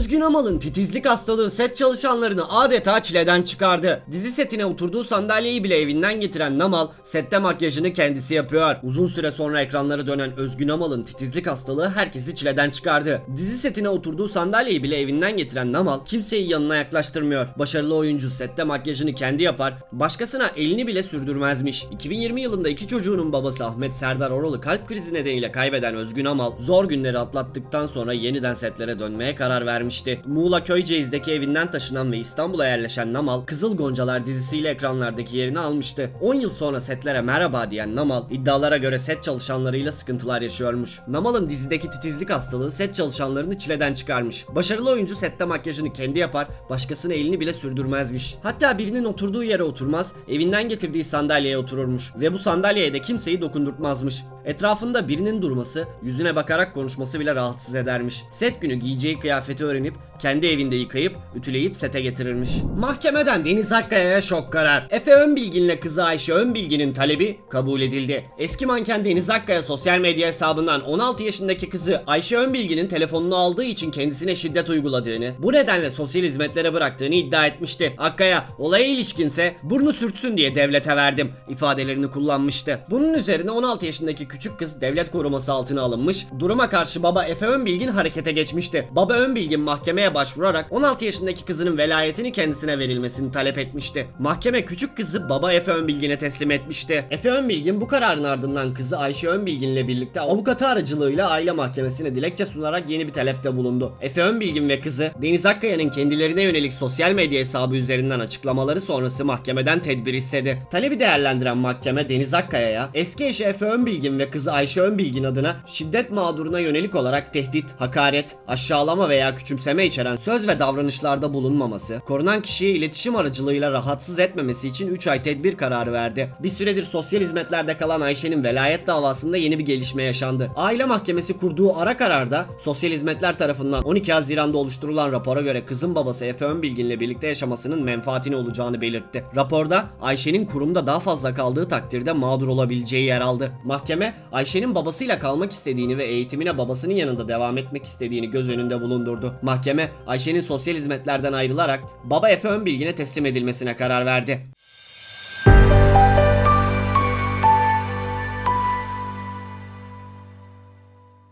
Özgün Amal'ın titizlik hastalığı set çalışanlarını adeta çileden çıkardı. Dizi setine oturduğu sandalyeyi bile evinden getiren Namal sette makyajını kendisi yapıyor. Uzun süre sonra ekranlara dönen Özgün Amal'ın titizlik hastalığı herkesi çileden çıkardı. Dizi setine oturduğu sandalyeyi bile evinden getiren Namal kimseyi yanına yaklaştırmıyor. Başarılı oyuncu sette makyajını kendi yapar, başkasına elini bile sürdürmezmiş. 2020 yılında iki çocuğunun babası Ahmet Serdar Oralı kalp krizi nedeniyle kaybeden Özgün Amal zor günleri atlattıktan sonra yeniden setlere dönmeye karar vermişti. Muğla Köyceğiz'deki evinden taşınan ve İstanbul'a yerleşen Namal, Kızıl Goncalar dizisiyle ekranlardaki yerini almıştı. 10 yıl sonra setlere merhaba diyen Namal, iddialara göre set çalışanlarıyla sıkıntılar yaşıyormuş. Namal'ın dizideki titizlik hastalığı set çalışanlarını çileden çıkarmış. Başarılı oyuncu sette makyajını kendi yapar, başkasına elini bile sürdürmezmiş. Hatta birinin oturduğu yere oturmaz, evinden getirdiği sandalyeye otururmuş ve bu sandalyeye de kimseyi dokundurtmaz. Etrafında birinin durması, yüzüne bakarak konuşması bile rahatsız edermiş. Set günü giyeceği kıyafeti öğrenip kendi evinde yıkayıp ütüleyip sete getirirmiş. Mahkemeden Deniz Akkaya'ya şok karar. Efe Önbilgin'le kızı Ayşe Önbilgin'in talebi kabul edildi. Eski manken Deniz Akkaya sosyal medya hesabından 16 yaşındaki kızı Ayşe Önbilgin'in telefonunu aldığı için kendisine şiddet uyguladığını, bu nedenle sosyal hizmetlere bıraktığını iddia etmişti. Akkaya olaya ilişkinse burnu sürtsün diye devlete verdim ifadelerini kullanmıştı. Bunun üzerine 16 yaşındaki küçük kız devlet koruması altına alınmış. Duruma karşı baba Efe Önbilgin harekete geçmişti. Baba Önbilgin mahkemeye başvurarak 16 yaşındaki kızının velayetini kendisine verilmesini talep etmişti. Mahkeme küçük kızı baba Efe Önbilgin'e teslim etmişti. Efe Önbilgin bu kararın ardından kızı Ayşe Önbilgin'le birlikte avukatı aracılığıyla aile mahkemesine dilekçe sunarak yeni bir talepte bulundu. Efe Önbilgin ve kızı Deniz Akkaya'nın kendilerine yönelik sosyal medya hesabı üzerinden açıklamaları sonrası mahkemeden tedbir istedi. Talebi değerlendiren mahkeme Deniz Akkaya'ya eski eşi Efe Önbilgin ve kızı Ayşe Önbilgin adına şiddet mağduruna yönelik olarak tehdit, hakaret, aşağılama veya küçümseme içeren söz ve davranışlarda bulunmaması, korunan kişiyi iletişim aracılığıyla rahatsız etmemesi için 3 ay tedbir kararı verdi. Bir süredir sosyal hizmetlerde kalan Ayşe'nin velayet davasında yeni bir gelişme yaşandı. Aile Mahkemesi kurduğu ara kararda sosyal hizmetler tarafından 12 Haziran'da oluşturulan rapora göre kızın babası Efe Önbilgin'le birlikte yaşamasının menfaatini olacağını belirtti. Raporda Ayşe'nin kurumda daha fazla kaldığı takdirde mağdur olabileceği yer aldı. Mahkeme Ayşe'nin babasıyla kalmak istediğini ve eğitimine babasının yanında devam etmek istediğini göz önünde bulundurdu. Mahkeme Ayşe'nin sosyal hizmetlerden ayrılarak baba Efe Önbilgin'e teslim edilmesine karar verdi.